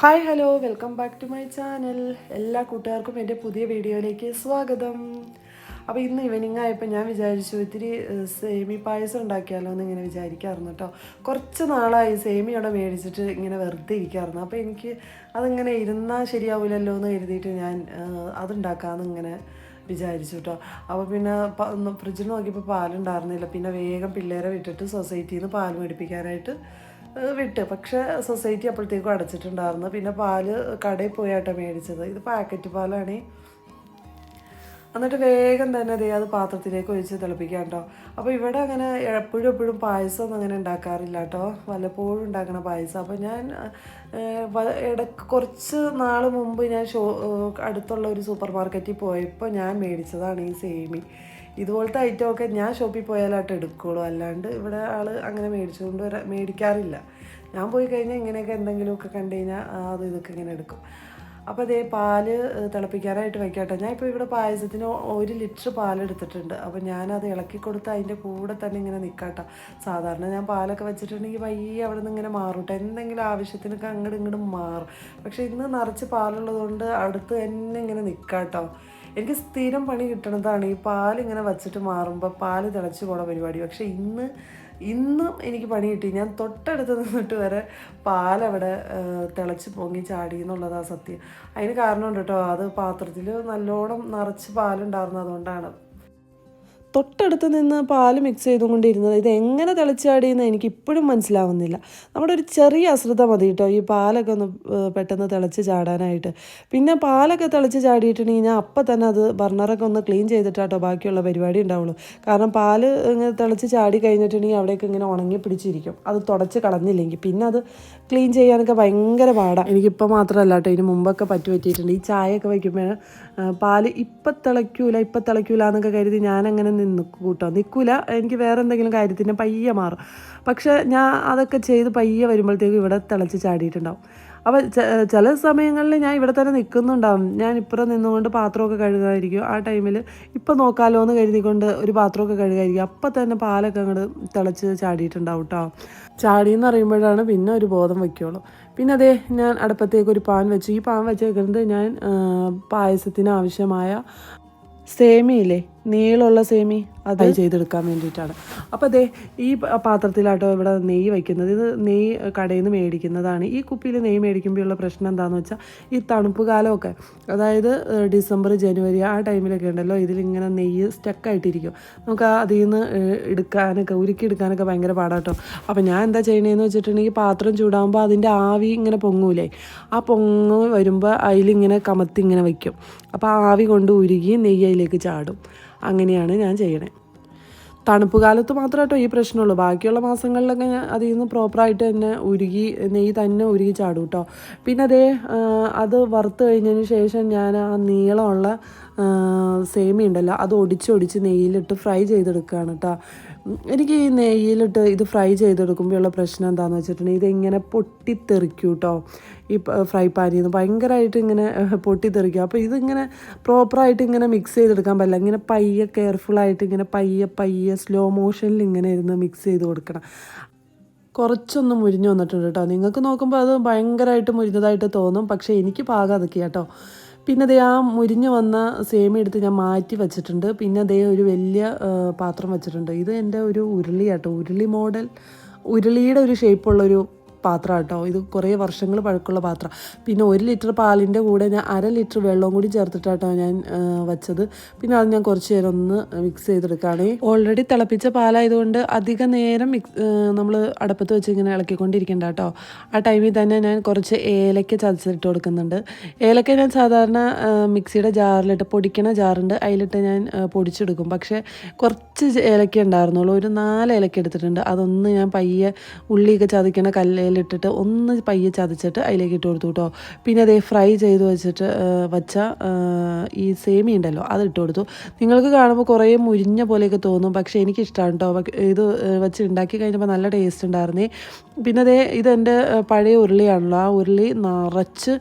Hi hello welcome back to my channel. എല്ലാ കൂട്ടുകാർക്കും എന്റെ പുതിയ വീഡിയോയിലേക്ക് സ്വാഗതം. അപ്പോൾ ഇന്ന് ഈവനിങ് ആയപ്പോൾ ഞാൻ വിചാരിച്ചു ഇത്തിരി സേമി പായസം ഉണ്ടാക്കിയാലോ എന്ന് ഇങ്ങനെ വിചാരിക്കാറുണ്ട് കേട്ടോ. കുറച്ച് നാളായി സേമി അവിടെ മേടിച്ചിട്ട് ഇങ്ങനെ വെറുതെ ഇരിക്കാറുണ്ട് അപ്പോൾ എനിക്ക് അതിങ്ങനെ ഇരുന്നാൽ ശരിയാവില്ലല്ലോ എന്ന് കരുതിയിട്ട് ഞാൻ അതുണ്ടാക്കാമെന്ന് ഇങ്ങനെ വിചാരിച്ചു കേട്ടോ. അപ്പോൾ പിന്നെ ഫ്രിഡ്ജിൽ നോക്കിയപ്പോൾ പാലുണ്ടായിരുന്നില്ല. പിന്നെ വേഗം പിള്ളേരെ വിട്ടിട്ട് സൊസൈറ്റിയിൽ നിന്ന് പാൽ മേടിപ്പിക്കാനായിട്ട് വിട്ട്. പക്ഷേ സൊസൈറ്റി അപ്പോഴത്തേക്കും അടച്ചിട്ടുണ്ടായിരുന്നു. പിന്നെ പാൽ കടയിൽ പോയാട്ടോ മേടിച്ചത്. ഇത് പാക്കറ്റ് പാലാണ്. എന്നിട്ട് വേഗം തന്നെ ദേ അത് പാത്രത്തിലേക്ക് ഒഴിച്ച് തിളപ്പിക്കാം കേട്ടോ അപ്പോൾ ഇവിടെ അങ്ങനെ എപ്പോഴും എപ്പോഴും പായസം ഒന്നും അങ്ങനെ ഉണ്ടാക്കാറില്ല കേട്ടോ വല്ലപ്പോഴും ഉണ്ടാക്കണ പായസം. അപ്പോൾ ഞാൻ ഇടയ്ക്ക് കുറച്ച് നാൾ മുമ്പ് ഞാൻ ഷോ അടുത്തുള്ള ഒരു സൂപ്പർ മാർക്കറ്റിൽ പോയപ്പോൾ ഞാൻ മേടിച്ചതാണ് ഈ സേമി. ഇതുപോലത്തെ ഐറ്റമൊക്കെ ഞാൻ ഷോപ്പിൽ പോയാലായിട്ട് എടുക്കുകയുള്ളൂ അല്ലാണ്ട് ഇവിടെ ആൾ അങ്ങനെ മേടിച്ചുകൊണ്ട് വരാ മേടിക്കാറില്ല. ഞാൻ പോയി കഴിഞ്ഞാൽ ഇങ്ങനെയൊക്കെ എന്തെങ്കിലുമൊക്കെ കണ്ടു കഴിഞ്ഞാൽ അത് ഇതൊക്കെ ഇങ്ങനെ എടുക്കും. അപ്പോൾ അതേ പാൽ തിളപ്പിക്കാനായിട്ട് വയ്ക്കട്ടെ. ഞാൻ ഇപ്പോൾ ഇവിടെ പായസത്തിന് ഒരു ലിറ്റർ പാലെടുത്തിട്ടുണ്ട് അപ്പോൾ ഞാനത് ഇളക്കി കൊടുത്ത് അതിന്റെ കൂടെ തന്നെ ഇങ്ങനെ നിൽക്കാട്ടോ സാധാരണ ഞാൻ പാലൊക്കെ വെച്ചിട്ടുണ്ടെങ്കിൽ പയ്യെ അവിടെ നിന്ന് ഇങ്ങനെ മാറൂട്ടെ. എന്തെങ്കിലും ആവശ്യത്തിനൊക്കെ അങ്ങോട്ടും ഇങ്ങോട്ടും മാറും. പക്ഷേ ഇന്ന് നിറച്ച് പാലുള്ളതുകൊണ്ട് അടുത്ത് തന്നെ ഇങ്ങനെ നിൽക്കാട്ടോ എനിക്ക് സ്ഥിരം പണി കിട്ടണതാണ്. ഈ പാലിങ്ങനെ വച്ചിട്ട് മാറുമ്പോൾ പാൽ തിളച്ച് പോണ പരിപാടി. പക്ഷേ ഇന്ന് ഇന്നും എനിക്ക് പണി കിട്ടി. ഞാൻ തൊട്ടടുത്ത് നിന്നിട്ട് വരെ പാലവിടെ തിളച്ച് പൊങ്ങി ചാടി എന്നുള്ളതാണ് സത്യം. അതിന് കാരണമുണ്ട് കേട്ടോ. അത് പാത്രത്തിൽ നല്ലോണം നിറച്ച് പാലുണ്ടായിരുന്നു അതുകൊണ്ടാണ് തൊട്ടടുത്ത് നിന്ന് പാൽ മിക്സ് ചെയ്തുകൊണ്ടിരുന്നത്. ഇത് എങ്ങനെ തിളച്ചാടിയെന്ന് എനിക്ക് ഇപ്പോഴും മനസ്സിലാവുന്നില്ല. നമ്മുടെ ഒരു ചെറിയ അശ്രദ്ധ മതി കേട്ടോ ഈ പാലൊക്കെ ഒന്ന് പെട്ടെന്ന് തിളച്ച് ചാടാനായിട്ട്. പിന്നെ പാലൊക്കെ തിളച്ച് ചാടിയിട്ടുണ്ടെങ്കിൽ ഞാൻ അപ്പം തന്നെ അത് ബർണറൊക്കെ ഒന്ന് ക്ലീൻ ചെയ്തിട്ടാട്ടോ ബാക്കിയുള്ള പരിപാടി ഉണ്ടാവുള്ളൂ. കാരണം പാൽ ഇങ്ങനെ തിളച്ച് ചാടി കഴിഞ്ഞിട്ടുണ്ടെങ്കിൽ അവിടെയൊക്കെ ഇങ്ങനെ ഉണങ്ങി പിടിച്ചിരിക്കും. അത് തുടച്ച് കളഞ്ഞില്ലെങ്കിൽ പിന്നെ അത് ക്ലീൻ ചെയ്യാനൊക്കെ ഭയങ്കര പാടാണ് എനിക്കിപ്പോൾ മാത്രമല്ല കേട്ടോ ഇതിന് മുമ്പൊക്കെ പറ്റി പറ്റിയിട്ടുണ്ട് ഈ ചായയൊക്കെ വയ്ക്കുമ്പോൾ പാൽ ഇപ്പം തിളയ്ക്കൂല ഇപ്പം തിളയ്ക്കൂല എന്നൊക്കെ കരുതി ഞാനങ്ങനെ നിന്ന് കൂട്ടോ. നിൽക്കില്ല എനിക്ക് വേറെ എന്തെങ്കിലും കാര്യത്തിന് പയ്യെ മാറും. പക്ഷെ ഞാൻ അതൊക്കെ ചെയ്ത് പയ്യെ വരുമ്പോഴത്തേക്കും ഇവിടെ തിളച്ച് ചാടിയിട്ടുണ്ടാവും. അപ്പോൾ ചില സമയങ്ങളിൽ ഞാൻ ഇവിടെ തന്നെ നിൽക്കുന്നുണ്ടാവും. ഞാൻ ഇപ്പുറം നിന്നുകൊണ്ട് പാത്രമൊക്കെ കഴുകാതിരിക്കും. ആ ടൈമിൽ ഇപ്പം നോക്കാമല്ലോ എന്ന് കരുതിക്കൊണ്ട് ഒരു പാത്രമൊക്കെ കഴുകായിരിക്കും അപ്പം തന്നെ പാലൊക്കെ അങ്ങോട്ട് തിളച്ച് ചാടിയിട്ടുണ്ടാവും കേട്ടോ. ചാടി എന്ന് പറയുമ്പോഴാണ് പിന്നെ ഒരു ബോധം വയ്ക്കുള്ളൂ. പിന്നെ അതേ ഞാൻ അടുപ്പത്തേക്ക് ഒരു പാൻ വെച്ചു. ഈ പാൻ വെച്ചേക്കുന്നത് ഞാൻ പായസത്തിന് ആവശ്യമായ സേമിയില്ലേ നീളമുള്ള സേമി അത് ചെയ്തെടുക്കാൻ വേണ്ടിയിട്ടാണ്. അപ്പോൾ അതെ ഈ പാത്രത്തിലാട്ടോ ഇവിടെ നെയ്യ് വയ്ക്കുന്നത്. ഇത് നെയ്യ് കടയിൽ നിന്ന് മേടിക്കുന്നതാണ്. ഈ കുപ്പിയിൽ നെയ്യ് മേടിക്കുമ്പോഴുള്ള പ്രശ്നം എന്താണെന്ന് വെച്ചാൽ ഈ തണുപ്പ് കാലമൊക്കെ അതായത് ഡിസംബർ ജനുവരി ആ ടൈമിലൊക്കെ ഉണ്ടല്ലോ ഇതിലിങ്ങനെ നെയ്യ് സ്റ്റക്കായിട്ടിരിക്കും. നമുക്ക് അതിൽ നിന്ന് എടുക്കാനൊക്കെ ഉരുക്കി എടുക്കാനൊക്കെ ഭയങ്കര പാടാട്ടോ. അപ്പോൾ ഞാൻ എന്താ ചെയ്യണതെന്ന് വെച്ചിട്ടുണ്ടെങ്കിൽ പാത്രം ചൂടാകുമ്പോൾ അതിന്റെ ആവി ഇങ്ങനെ പൊങ്ങൂലേ? ആ പൊങ്ങ് വരുമ്പോൾ അതിലിങ്ങനെ കമത്തി ഇങ്ങനെ വയ്ക്കും. അപ്പോൾ ആ ആവി കൊണ്ട് ഉരുകി നെയ്യ് അതിലേക്ക് ചാടും. അങ്ങനെയാണ് ഞാൻ ചെയ്യണേ. തണുപ്പ് കാലത്ത് മാത്രമേ കേട്ടോ ഈ പ്രശ്നമുള്ളൂ. ബാക്കിയുള്ള മാസങ്ങളിലൊക്കെ ഞാൻ അതിൽ നിന്ന് പ്രോപ്പറായിട്ട് തന്നെ ഉരുകി നെയ്യ് തന്നെ ഉരുകി ചാടും കേട്ടോ പിന്നെ അതേ അത് വറുത്ത് കഴിഞ്ഞതിന് ശേഷം ഞാൻ ആ നീളമുള്ള ആ, സേമി ഉണ്ടല്ലോ അത് ഒടിച്ച് ഒടിച്ച് നെയ്യിലിട്ട് ഫ്രൈ ചെയ്തെടുക്കുകയാണ് കേട്ടോ എനിക്ക് ഈ നെയ്യിലിട്ട് ഇത് ഫ്രൈ ചെയ്തെടുക്കുമ്പോഴുള്ള പ്രശ്നം എന്താണെന്ന് വെച്ചിട്ടുണ്ടെങ്കിൽ ഇതിങ്ങനെ പൊട്ടിത്തെറിക്കും കേട്ടോ ഈ ഫ്രൈ പാനിൽ നിന്ന് ഭയങ്കരമായിട്ട് ഇങ്ങനെ പൊട്ടിത്തെറിക്കും. അപ്പോൾ ഇതിങ്ങനെ പ്രോപ്പറായിട്ട് ഇങ്ങനെ മിക്സ് ചെയ്തെടുക്കാൻ പറ്റില്ല. ഇങ്ങനെ പയ്യെ കെയർഫുള്ളായിട്ട് ഇങ്ങനെ പയ്യെ പയ്യെ സ്ലോ മോഷനിൽ ഇങ്ങനെ ഇരുന്ന് മിക്സ് ചെയ്ത് കൊടുക്കണം. കുറച്ചൊന്ന് മുരിഞ്ഞു വന്നിട്ടുണ്ട് കേട്ടോ നിങ്ങൾക്ക് നോക്കുമ്പോൾ അത് ഭയങ്കരമായിട്ട് മുരിഞ്ഞതായിട്ട് തോന്നും. പക്ഷേ എനിക്ക് പാകം അതൊക്കെ കേട്ടോ പിന്നെ ദേ ആ മുരിഞ്ഞു വന്ന സേമി എടുത്ത് ഞാൻ മാറ്റി വെച്ചിട്ടുണ്ട്. പിന്നെ ദേ ഒരു വലിയ പാത്രം വെച്ചിട്ടുണ്ട്. ഇത് എന്റെ ഒരു ഉരുളി കേട്ടോ ഉരുളി മോഡൽ ഉരുളിയുടെ ഒരു ഷേപ്പുള്ളൊരു പാത്രം കേട്ടോ ഇത് കുറേ വർഷങ്ങൾ പഴക്കമുള്ള പാത്രം. പിന്നെ ഒരു ലിറ്റർ പാലിന്റെ കൂടെ ഞാൻ അര ലിറ്റർ വെള്ളവും കൂടി ചേർത്തിട്ടാട്ടോ ഞാൻ വെച്ചത്. പിന്നെ അത് ഞാൻ കുറച്ച് നേരം ഒന്ന് മിക്സ് ചെയ്തെടുക്കുകയാണ്. ഓൾറെഡി തിളപ്പിച്ച പാലായതുകൊണ്ട് അധിക നേരം മിക്സ് നമ്മൾ അടുപ്പത്ത് വെച്ച് ഇങ്ങനെ ഇളക്കിക്കൊണ്ടിരിക്കണ്ട കേട്ടോ ആ ടൈമിൽ തന്നെ ഞാൻ കുറച്ച് ഏലക്ക ചതച്ചിട്ട് കൊടുക്കുന്നുണ്ട്. ഏലക്ക ഞാൻ സാധാരണ മിക്സിയുടെ ജാറിലിട്ട് പൊടിക്കണ ജാറുണ്ട്. അതിലിട്ട് ഞാൻ പൊടിച്ചെടുക്കും. പക്ഷേ കുറച്ച് ഏലക്ക ഉണ്ടായിരുന്നുള്ളൂ. ഒരു നാല് ഏലക്ക എടുത്തിട്ടുണ്ട്. അതൊന്ന് ഞാൻ പയ്യെ ഉള്ളിയൊക്കെ ചതയ്ക്കണ കല്ലിലിട്ടിട്ട് ഒന്ന് പയ്യെ ചതച്ചിട്ട് അതിലേക്ക് ഇട്ട് കൊടുത്തു കേട്ടോ പിന്നെ അതേ ഫ്രൈ ചെയ്ത് വെച്ചിട്ട് വച്ച ഈ സേമി ഉണ്ടല്ലോ അത് ഇട്ട് കൊടുത്തു. നിങ്ങൾക്ക് കാണുമ്പോൾ കുറേ മുരിഞ്ഞ പോലെയൊക്കെ തോന്നും പക്ഷേ എനിക്കിഷ്ടമാണ് കേട്ടോ ഇത് വെച്ച് ഉണ്ടാക്കി കഴിഞ്ഞപ്പോൾ നല്ല ടേസ്റ്റ് ഉണ്ടായിരുന്നേ പിന്നെ അതേ ഇതെന്റെ പഴയ ഉരുളിയാണല്ലോ. ആ ഉരുളി നിറച്ച്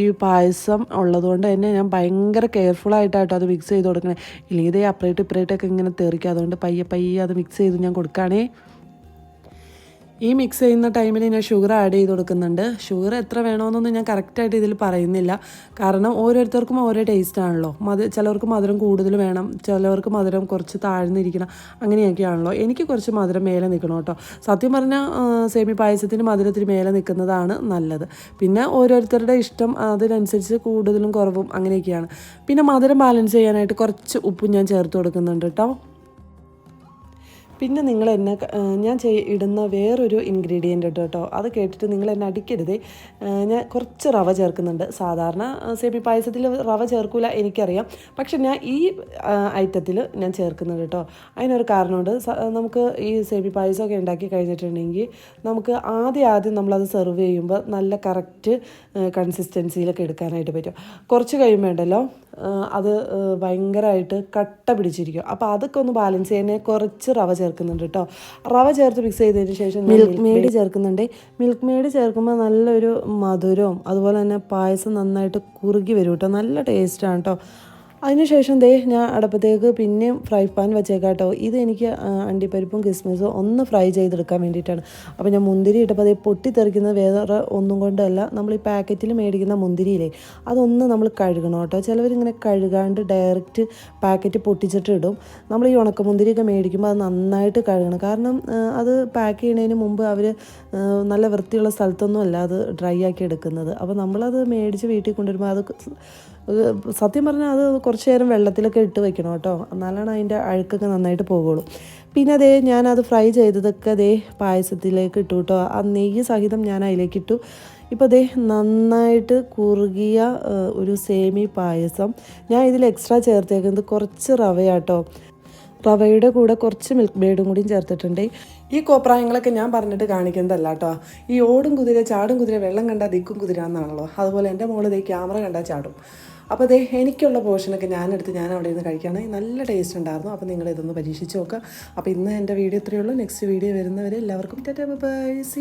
ഈ പായസം ഉള്ളതുകൊണ്ട് തന്നെ ഞാൻ ഭയങ്കര കെയർഫുൾ ആയിട്ടാട്ടോ അത് മിക്സ് ചെയ്ത് കൊടുക്കണേ. ഇല്ലെങ്കിൽ ഇതേ അപ്പറേറ്റ് ഇപ്പറേറ്റൊക്കെ ഇങ്ങനെ തെറിക്കും. അതുകൊണ്ട് പയ്യെ പയ്യെ അത് മിക്സ് ചെയ്ത് ഞാൻ കൊടുക്കുകയാണേ ഈ മിക്സ് ചെയ്യുന്ന ടൈമിൽ ഞാൻ ഷുഗർ ആഡ് ചെയ്ത് കൊടുക്കുന്നുണ്ട്. ഷുഗർ എത്ര വേണമെന്നൊന്നും ഞാൻ കറക്റ്റായിട്ട് ഇതിൽ പറയുന്നില്ല. കാരണം ഓരോരുത്തർക്കും ഓരോ ടേസ്റ്റ് ആണല്ലോ. മധു ചിലവർക്ക് മധുരം കൂടുതൽ വേണം ചിലവർക്ക് മധുരം കുറച്ച് താഴ്ന്നിരിക്കണം അങ്ങനെയൊക്കെയാണല്ലോ. എനിക്ക് കുറച്ച് മധുരം മേലെ നിൽക്കണം കേട്ടോ. സത്യം പറഞ്ഞാൽ സേമി പായസത്തിന് മധുരത്തിന് മേലെ നിൽക്കുന്നതാണ് നല്ലത്. പിന്നെ ഓരോരുത്തരുടെ ഇഷ്ടം അതിനനുസരിച്ച് കൂടുതലും കുറവും അങ്ങനെയൊക്കെയാണ്. പിന്നെ മധുരം ബാലൻസ് ചെയ്യാനായിട്ട് കുറച്ച് ഉപ്പും ഞാൻ ചേർത്ത് കൊടുക്കുന്നുണ്ട് കേട്ടോ. പിന്നെ നിങ്ങൾ എന്നെ ഞാൻ ചെയ് ഇടുന്ന വേറൊരു ഇൻഗ്രീഡിയന്റ് ഉണ്ട് കേട്ടോ. അത് കേട്ടിട്ട് നിങ്ങൾ എന്നെ അടിക്കരുതേ. ഞാൻ കുറച്ച് റവ ചേർക്കുന്നുണ്ട്. സാധാരണ സേബി പായസത്തിൽ റവ ചേർക്കില്ല എനിക്കറിയാം. പക്ഷെ ഞാൻ ഈ ഐറ്റത്തിൽ ഞാൻ ചേർക്കുന്നത് കേട്ടോ. അതിനൊരു കാരണമുണ്ട്. നമുക്ക് ഈ സേമി പായസമൊക്കെ ഉണ്ടാക്കി കഴിഞ്ഞിട്ടുണ്ടെങ്കിൽ നമുക്ക് ആദ്യം ആദ്യം നമ്മളത് സെർവ് ചെയ്യുമ്പോൾ നല്ല കറക്റ്റ് കൺസിസ്റ്റൻസിയിലൊക്കെ എടുക്കാനായിട്ട് പറ്റും. കുറച്ച് കഴിയുമ്പോണ്ടല്ലോ ഏഹ് അത് ഭയങ്കരമായിട്ട് കട്ട പിടിച്ചിരിക്കും. അപ്പോൾ അതൊക്കെ ഒന്ന് ബാലൻസ് ചെയ്യാൻ കുറച്ച് റവ ചേർക്കുന്നുണ്ട് കേട്ടോ റവ ചേർത്ത് മിക്സ് ചെയ്തതിന് ശേഷം മിൽക്ക് മെയ്ഡ് ചേർക്കുന്നുണ്ട്. മിൽക്ക് മെയ്ഡ് ചേർക്കുമ്പോൾ നല്ലൊരു മധുരവും അതുപോലെ തന്നെ പായസം നന്നായിട്ട് കുറുകി വരും കേട്ടോ നല്ല ടേസ്റ്റാണ് കേട്ടോ അതിനുശേഷം ദേ ഞാൻ അടപ്പത്തേക്ക് പിന്നെയും ഫ്രൈ പാൻ വെച്ചേക്കാം കേട്ടോ ഇത് എനിക്ക് അണ്ടിപ്പരിപ്പും കിസ്മിസും ഒന്ന് ഫ്രൈ ചെയ്തെടുക്കാൻ വേണ്ടിയിട്ടാണ്. അപ്പോൾ ഞാൻ മുന്തിരി ഇട്ടപ്പോൾ അതേ പൊട്ടിത്തെറിക്കുന്നത് വേറെ ഒന്നും കൊണ്ടല്ല നമ്മൾ ഈ പാക്കറ്റിൽ മേടിക്കുന്ന മുന്തിരിയില്ലേ അതൊന്ന് നമ്മൾ കഴുകണം കേട്ടോ. ചിലവരിങ്ങനെ കഴുകാണ്ട് ഡയറക്റ്റ് പാക്കറ്റ് പൊട്ടിച്ചിട്ട് ഇടും. നമ്മൾ ഈ ഉണക്കമുന്തിരിയൊക്കെ മേടിക്കുമ്പോൾ അത് നന്നായിട്ട് കഴുകണം. കാരണം അത് പാക്ക് ചെയ്യുന്നതിന് മുമ്പ് അവർ നല്ല വൃത്തിയുള്ള സ്ഥലത്തൊന്നും അല്ല അത് ഡ്രൈ ആക്കി എടുക്കുന്നത്. അപ്പോൾ നമ്മളത് മേടിച്ച് വീട്ടിൽ കൊണ്ടുവരുമ്പോൾ അത് സത്യം പറഞ്ഞാൽ അത് കുറച്ച് നേരം വെള്ളത്തിലൊക്കെ ഇട്ട് വെക്കണം കേട്ടോ. എന്നാലാണ് അതിന്റെ അഴുക്കൊക്കെ നന്നായിട്ട് പോകുള്ളൂ. പിന്നെ അതേ ഞാനത് ഫ്രൈ ചെയ്തതൊക്കെ അതേ പായസത്തിലേക്ക് ഇട്ടു കേട്ടോ. ആ നെയ്യ് സഹിതം ഞാൻ അതിലേക്ക് ഇട്ടു. ഇപ്പോൾ അതേ നന്നായിട്ട് കുറുകിയ ഒരു സേമി പായസം ഞാൻ ഇതിൽ എക്സ്ട്രാ ചേർത്തേക്കുന്നത് കുറച്ച് റവയാട്ടോ റവയുടെ കൂടെ കുറച്ച് മിൽക്ക് മെയ്ഡും കൂടിയും ചേർത്തിട്ടുണ്ട്. ഈ കോപ്രായങ്ങളൊക്കെ ഞാൻ പറഞ്ഞിട്ട് കാണിക്കുന്നതല്ല കേട്ടോ. ഈ ഓടും കുതിര ചാടും കുതിര വെള്ളം കണ്ടാൽ ദിക്കും കുതിര എന്നാണല്ലോ അതുപോലെ എന്റെ മോൾ ദേ ക്യാമറ കണ്ടാൽ ചാടും. അപ്പോൾ അതേ എനിക്കുള്ള പോർഷനൊക്കെ ഞാനെടുത്ത് ഞാൻ അവിടെ ഇരുന്ന് കഴിക്കുകയാണെങ്കിൽ നല്ല ടേസ്റ്റ് ഉണ്ടായിരുന്നു. അപ്പോൾ നിങ്ങൾ ഇതൊന്ന് പരീക്ഷിച്ച് നോക്കുക അപ്പോൾ ഇന്ന് എന്റെ വീഡിയോ ഇത്രയേ ഉള്ളൂ. നെക്സ്റ്റ് വീഡിയോ വരുന്നവരെ എല്ലാവർക്കും ബൈ സി